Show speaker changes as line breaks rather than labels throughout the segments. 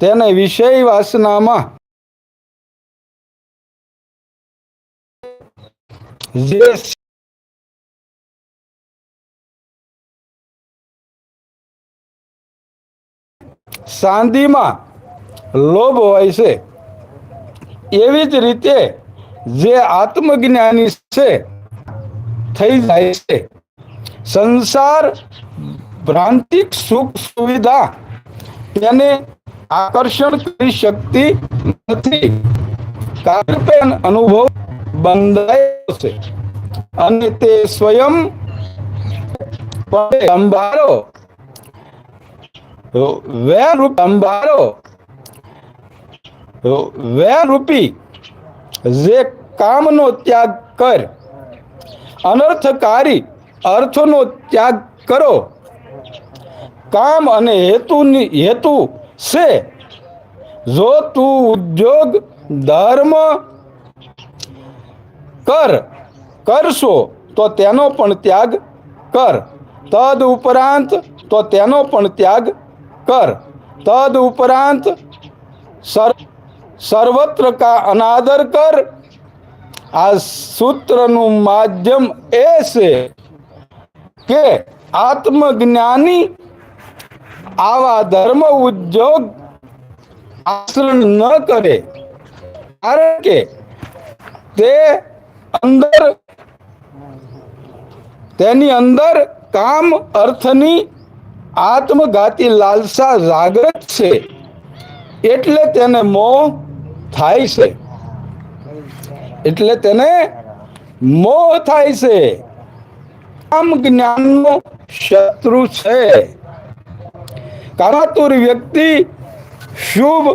તેને વિષય વાસનામાં જે લોભ હોય છે, એવી જ રીતે જે આત્મજ્ઞાની છે, થઈ જાય છે. સંસાર ભ્રાંતિક સુખ સુવિધા તેને આકર્ષણ કરી શકતી નથી કારણ કે અનુભવ બંધાયો છે અને તે સ્વયં પણ સંભાળો વ્યરૂપ સંભાળો વ્યરૂપી જે કામનો ત્યાગ કર અનર્થકારી અર્થનો ત્યાગ કરો કામ અને હેતુની હેતુ છે. જો તું ઉદ્યોગ, ધર્મ કર, કરશો, તો તેનો પણ ત્યાગ કર. તદ ઉપરાંત, તો તેનો પણ ત્યાગ કર. તદ ઉપરાંત, સર, સર્વત્ર કા અનાદર કર. આ સૂત્રનું માધ્યમ એ છે કે આત્મજ્ઞાની આવા ધર્મ ઉદ્યોગ આચરણ ન કરે. કારણ કે તે અંદર તેની અંદર કામ અર્થની આત્મઘાતી લાલસા જાગૃત છે. એટલે તેને મોહ થાય છે. એટલે તેને મોહ થાય છે. આમ જ્ઞાનનો શત્રુ છે. કામાતુર વ્યક્તિ શુભ,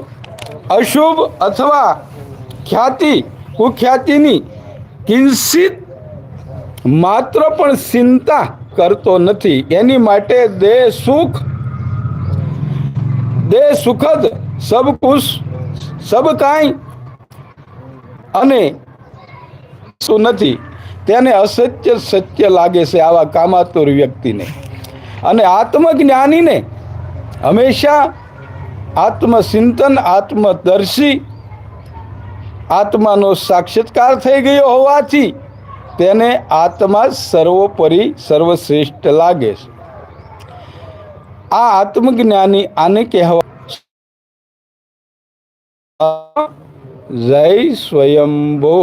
અશુભ અથવા ખ્યાતિ કુખ્યાતિની કિંચિત માત્ર પણ ચિંતા કરતો નથી. એની માટે દેહ સુખ દેહ સુખદ સબ કુશ સબ કાંઈ અને શું નથી. તેને અસત્ય સત્ય લાગે છે આવા કામાતુર વ્યક્તિને. અને આત્મજ્ઞાનીને હંમેશા આત્મચિંતન, આત્મદર્શી, આત્માનો સાક્ષાત્કાર થઈ ગયો હોવાથી તેને આત્મા સર્વોપરી, સર્વશ્રેષ્ઠ લાગે છે. આ આત્મજ્ઞાની આને કહેવા જય સ્વયંભો.